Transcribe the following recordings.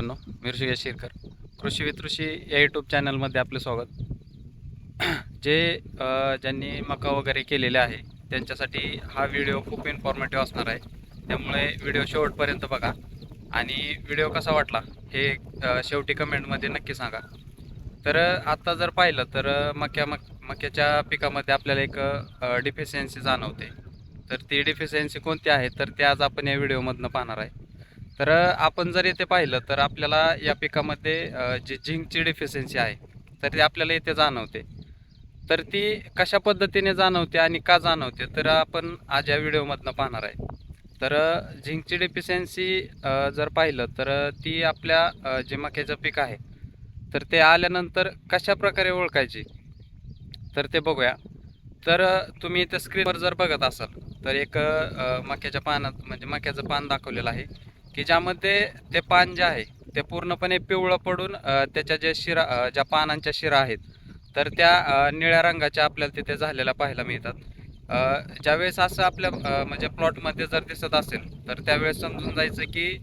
मित्रांनो मी ऋषिकेश शिरकर. कृषी वितृषी या यूट्यूब चॅनलमध्ये आपलं स्वागत. जे ज्यांनी मका वगैरे केलेले आहे त्यांच्यासाठी हा व्हिडिओ खूप इन्फॉर्मेटिव्ह असणार आहे. त्यामुळे व्हिडिओ शेवटपर्यंत बघा. आणि व्हिडिओ कसा वाटला हे शेवटी कमेंटमध्ये नक्की सांगा. तर आत्ता आता जर पाहिलं तर मक्या मक मक्याच्या पिकामध्ये आपल्याला एक डिफिशियन्सी जाणवते. तर ती डिफिशियन्सी कोणती आहे तर ते आज आपण या व्हिडिओमधनं पाहणार आहे. तर आपण जर इथे पाहिलं तर आपल्याला या पिकामध्ये जी झिंकची डिफिशियन्सी आहे तर ती आपल्याला येथे जाणवते. तर ती कशा पद्धतीने जाणवते आणि का जाणवते तर आपण आज या व्हिडिओमधनं पाहणार आहे. तर झिंकची डिफिशियन्सी जर पाहिलं तर ती आपल्या जे मक्याचं पीक आहे तर ते आल्यानंतर कशा प्रकारे ओळखायची? तर ते बघूया. तर तुम्ही इथं स्क्रीनवर जर बघत असाल तर एक मक्याच्या पानात म्हणजे मक्याचं पान दाखवलेलं आहे. की ज्यामध्ये ते पान जे आहे ते पूर्णपणे पिवळं पडून त्याच्या ज्या शिरा ज्या पानांच्या शिरा आहेत तर त्या निळ्या रंगाच्या आपल्याला तिथे झालेल्या पाहायला मिळतात. ज्यावेळेस असं आपल्या म्हणजे प्लॉटमध्ये जर दिसत असेल तर त्यावेळेस समजून जायचं की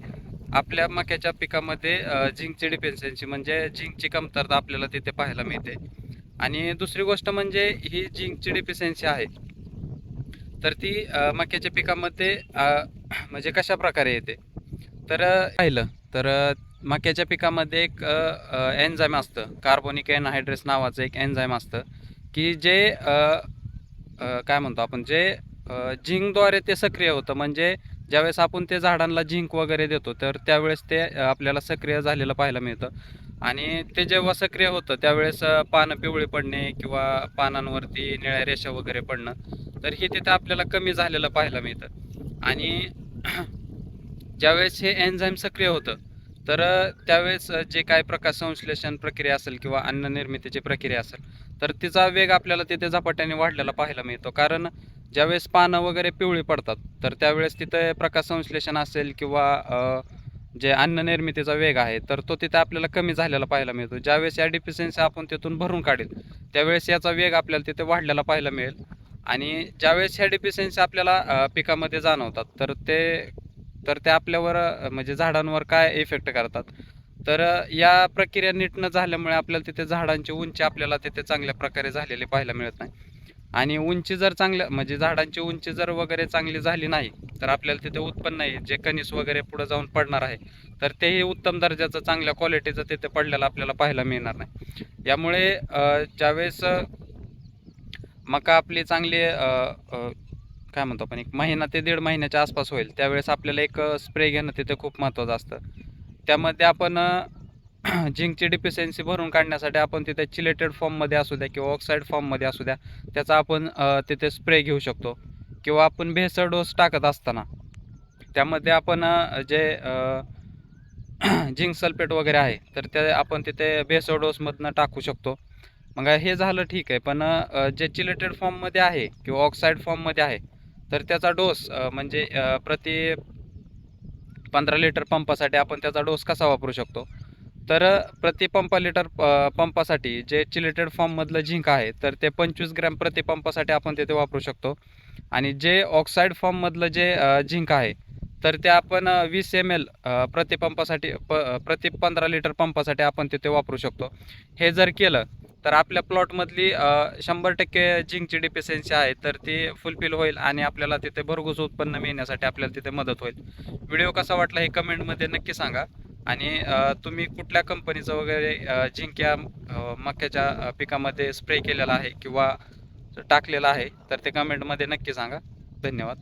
आपल्या मक्याच्या पिकामध्ये झिंकची डिफिशियन्सी म्हणजे झिंकची कमतरता आपल्याला तिथे पाहायला मिळते. आणि दुसरी गोष्ट म्हणजे ही झिंकची डिफिशियन्सी आहे तर ती मक्याच्या पिकामध्ये म्हणजे कशा प्रकारे येते? तर पाहिलं. तर मक्याच्या पिकामध्ये एक एन्झाईम असतं. कार्बोनिक एनहायड्रेस नावाचं एक एन्झाईम असतं. की जे काय म्हणतो आपण जे झिंकद्वारे ते सक्रिय होतं. म्हणजे ज्यावेळेस आपण ते झाडांना झिंक वगैरे देतो तर त्यावेळेस ते आपल्याला सक्रिय झालेलं पाहायला मिळतं. आणि ते जेव्हा सक्रिय होतं त्यावेळेस पानं पिवळी पडणे किंवा पानांवरती निळ्या रेषा वगैरे पडणं तर हे तिथं आपल्याला कमी झालेलं पाहायला मिळतं. आणि ज्यावेळेस हे एन्झाईम सक्रिय होतं तर त्यावेळेस जे काय प्रकाश संश्लेषण प्रक्रिया असेल किंवा अन्न निर्मितीची प्रक्रिया असेल तर तिचा वेग आपल्याला तिथे झपाट्याने वाढलेला पाहायला मिळतो. कारण ज्यावेळेस पानं वगैरे पिवळी पडतात तर त्यावेळेस तिथे प्रकाश संश्लेषण असेल किंवा जे अन्न निर्मितीचा वेग आहे तर तो तिथे आपल्याला कमी झालेला पाहायला मिळतो. ज्यावेळेस या डिफिशियन्सी आपण तिथून भरून काढेल त्यावेळेस याचा वेग आपल्याला तिथे वाढलेला पाहायला मिळेल. आणि ज्यावेळेस ह्या डिफिशियन्सी आपल्याला पिकामध्ये जाणवतात तर ते तर ते आपल्यावर म्हणजे झाडांवर काय इफेक्ट करतात? तर या प्रक्रिया नीट न झाल्यामुळे आपल्याला तिथे झाडांची उंची आपल्याला तिथे चांगल्या प्रकारे झालेली पाहायला मिळत नाही. आणि उंची जर चांगल्या म्हणजे झाडांची उंची जर वगैरे चांगली झाली नाही तर आपल्याला तिथे उत्पन्न आहे जे कणीस वगैरे पुढे जाऊन पडणार आहे तर तेही उत्तम दर्जाचं चांगल्या क्वालिटीचं तिथे पडलेलं आपल्याला पाहायला मिळणार नाही. यामुळे ज्यावेळेस मका आपली चांगली काय म्हणतो आपण एक महिना ते दीड महिन्याच्या आसपास होईल. त्यावेळेस आपल्याला एक स्प्रे घेणं तिथे खूप महत्त्वाचं असतं. त्यामध्ये आपण झिंकची डिफिशियन्सी भरून काढण्यासाठी आपण तिथे चिलेटेड फॉर्ममध्ये असू द्या किंवा ऑक्साईड फॉर्ममध्ये असू द्या त्याचा आपण तिथे स्प्रे घेऊ शकतो. किंवा आपण भेसळ डोस टाकत असताना त्यामध्ये आपण जे झिंक सल्फेट वगैरे आहे तर ते आपण तिथे भेसळ डोसमधनं टाकू शकतो. मग हे झालं ठीक आहे पण जे चिलेटेड फॉर्ममध्ये आहे किंवा ऑक्साईड फॉर्ममध्ये आहे तर त्याचा डोस म्हणजे प्रति पंधरा लिटर पंपासाठी आपण त्याचा डोस कसा वापरू शकतो? तर प्रति पंप लिटर पंपासाठी जे चिलेटेड फॉर्ममधलं झिंक आहे तर ते पंचवीस ग्रॅम प्रति पंपासाठी आपण तिथे वापरू शकतो. आणि जे ऑक्साईड फॉर्ममधलं जे झिंक आहे तर ते आपण वीस एम एल प्रतिपंपासाठी प प्रति पंधरा लिटर पंपासाठी आपण तिथे वापरू शकतो. हे जर केलं तर आपल्या प्लॉटमधली शंभर टक्के झिंकची डिफिशियन्सी आहे तर ती फुलफिल होईल आणि आपल्याला तिथे भरघोस उत्पन्न मिळण्यासाठी आपल्याला तिथे मदत होईल. व्हिडिओ कसा वाटला हे कमेंटमध्ये नक्की सांगा. आणि तुम्ही कुठल्या कंपनीचं वगैरे अ, या मक्याच्या पिकामध्ये स्प्रे केलेला आहे किंवा टाकलेला आहे तर ते कमेंटमध्ये नक्की सांगा. धन्यवाद.